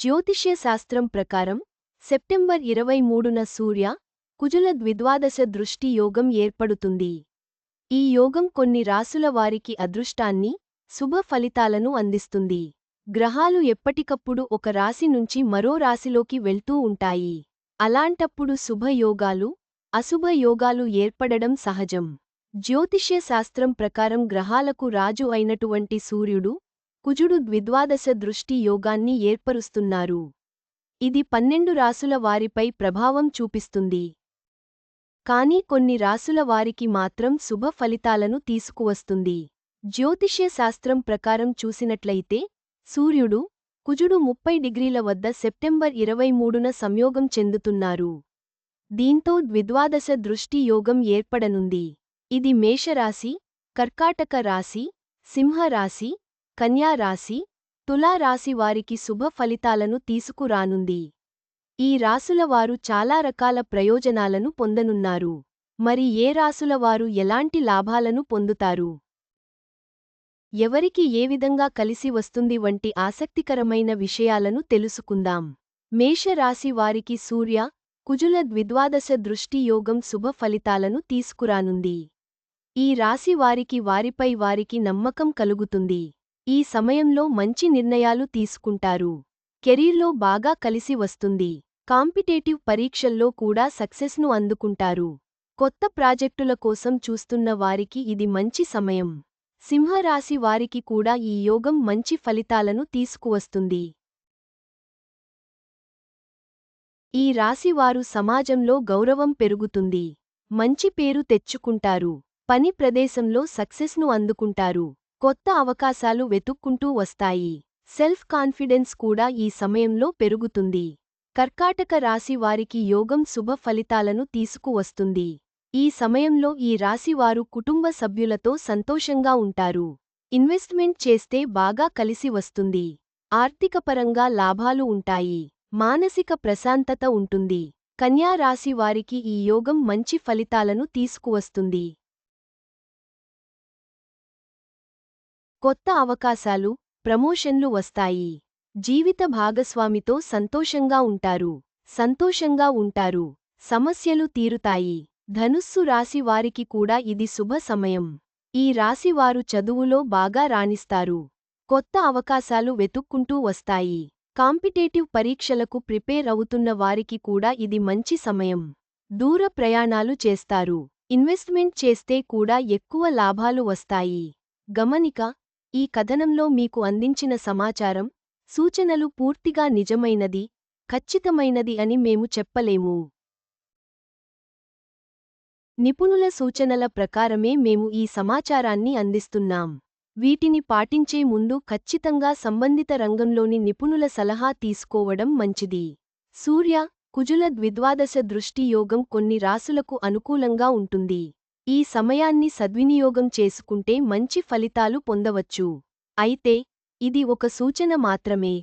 జ్యోతిష్య శాస్త్రం ప్రకారం సెప్టెంబర్ ఇరవై మూడున సూర్య కుజుల ద్విద్వాదశ దృష్టి యోగం ఏర్పడుతుంది. ఈ యోగం కొన్ని రాసుల వారికి అదృష్టాన్ని శుభ ఫలితాలను అందిస్తుంది. గ్రహాలు ఎప్పటికప్పుడు ఒక రాశి నుంచి మరో రాశిలోకి వెళ్తూ ఉంటాయి. అలాంటప్పుడు శుభయోగాలు అశుభ యోగాలు ఏర్పడడం సహజం. జ్యోతిష్య శాస్త్రం ప్రకారం గ్రహాలకు రాజు అయినటువంటి సూర్యుడు కుజుడు ద్విద్వాదశ దృష్టి యోగాన్ని ఏర్పరుస్తున్నారు. ఇది పన్నెండు రాసుల వారిపై ప్రభావం చూపిస్తుంది. కానీ కొన్ని రాసుల వారికి మాత్రం శుభ ఫలితాలను తీసుకువస్తుంది. జ్యోతిష్య శాస్త్రం ప్రకారం చూసినట్లయితే సూర్యుడు కుజుడు ముప్పై డిగ్రీల వద్ద సెప్టెంబర్ ఇరవై మూడున సంయోగం చెందుతున్నారు. దీంతో ద్విద్వాదశ దృష్టి యోగం ఏర్పడనుంది. ఇది మేషరాశి కర్కాటక రాశి సింహరాశి కన్యా రాశి తులారాశి వారికి శుభ ఫలితాలను తీసుకురానుంది. ఈ రాసుల వారు చాలా రకాల ప్రయోజనాలను పొందనున్నారు. మరి ఏ రాసుల వారు ఎలాంటి లాభాలను పొందుతారు? ఎవరికి ఏ విధంగా కలిసి వస్తుంది వంటి ఆసక్తికరమైన విషయాలను తెలుసుకుందాం. మేషరాశి వారికి సూర్య కుజుల ద్విద్వాదశ దృష్టి యోగం శుభ ఫలితాలను తీసుకురానుంది. ఈ రాశి వారికి వారిపై వారికి నమ్మకం కలుగుతుంది. ఈ సమయంలో మంచి నిర్ణయాలు తీసుకుంటారు. కెరీర్లో బాగా కలిసి వస్తుంది. కాంపిటేటివ్ పరీక్షల్లో కూడా సక్సెస్ను అందుకుంటారు. కొత్త ప్రాజెక్టుల కోసం చూస్తున్న వారికి ఇది మంచి సమయం. సింహరాశి వారికి కూడా ఈ యోగం మంచి ఫలితాలను తీసుకువస్తుంది. ఈ రాశివారు సమాజంలో గౌరవం పెరుగుతుంది. మంచి పేరు తెచ్చుకుంటారు. పని ప్రదేశంలో సక్సెస్ను అందుకుంటారు. కొత్త అవకాశాలు వెతుక్కుంటూ వస్తాయి. సెల్ఫ్ కాన్ఫిడెన్స్ కూడా ఈ సమయంలో పెరుగుతుంది. కర్కాటక రాశి వారికి యోగం శుభ ఫలితాలను తీసుకువస్తుంది. ఈ సమయంలో ఈ రాశివారు కుటుంబ సభ్యులతో సంతోషంగా ఉంటారు. ఇన్వెస్ట్మెంట్ చేస్తే బాగా కలిసి వస్తుంది. ఆర్థికపరంగా లాభాలు ఉంటాయి. మానసిక ప్రశాంతత ఉంటుంది. కన్యా రాశి వారికి ఈ యోగం మంచి ఫలితాలను తీసుకువస్తుంది. కొత్త అవకాశాలు ప్రమోషన్లు వస్తాయి. జీవిత భాగస్వామితో సంతోషంగా ఉంటారు. సంతోషంగా ఉంటారు. సమస్యలు తీరుతాయి. ధనుస్సు రాశి వారికి కూడా ఇది శుభ సమయం. ఈ రాశివారు చదువులో బాగా రాణిస్తారు. కొత్త అవకాశాలు వెతుక్కుంటూ వస్తాయి. కాంపిటేటివ్ పరీక్షలకు ప్రిపేర్ అవుతున్న వారికి కూడా ఇది మంచి సమయం. దూర ప్రయాణాలు చేస్తారు. ఇన్వెస్ట్మెంట్ చేస్తే కూడా ఎక్కువ లాభాలు వస్తాయి. గమనిక ఈ కథనంలో మీకు అందించిన సమాచారం సూచనలు పూర్తిగా నిజమైనది ఖచ్చితమైనది అని మేము చెప్పలేము. నిపుణుల సూచనల ప్రకారమే మేము ఈ సమాచారాన్ని అందిస్తున్నాం. వీటిని పాటించే ముందు ఖచ్చితంగా సంబంధిత రంగంలోని నిపుణుల సలహా తీసుకోవడం మంచిది. సూర్య కుజుల ద్విద్వాదశ దృష్టి యోగం కొన్ని రాసులకు అనుకూలంగా ఉంటుంది. ఈ సమయాన్ని సద్వినియోగం చేసుకుంటే మంచి ఫలితాలు పొందవచ్చు. అయితే ఇది ఒక సూచన మాత్రమే.